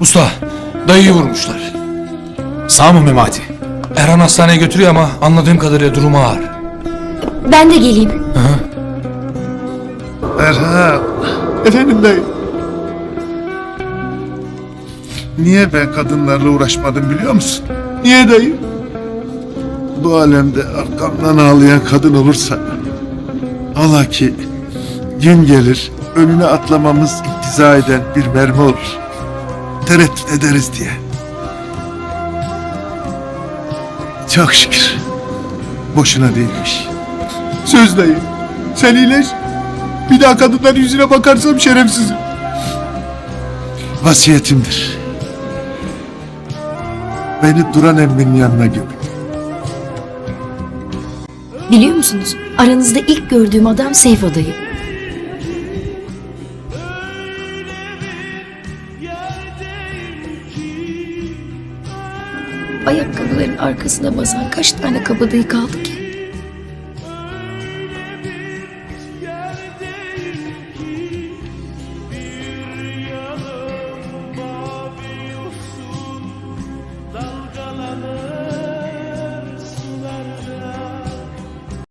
Usta, dayıyı vurmuşlar. Sağ mı Memati? Erhan hastaneye götürüyor ama anladığım kadarıyla durumu ağır. Ben de geleyim. Erhan. Efendim dayı. Niye ben kadınlarla uğraşmadım biliyor musun? Niye dayı? Bu alemde arkamdan ağlayan kadın olursa Allah ki gün gelir önüne atlamamız iktiza eden bir mermi olur. Tereddüt ederiz diye. Çok şükür. Boşuna değilmiş. Söz dayı. Sen iyileş. Bir daha kadınların yüzüne bakarsam şerefsizim. Vasiyetimdir. Beni Duran emminin yanına gömün. Biliyor musunuz? Aranızda ilk gördüğüm adam Seyfo dayı. Ayakkabıların arkasına basan kaç tane kabadayı kaldı ki?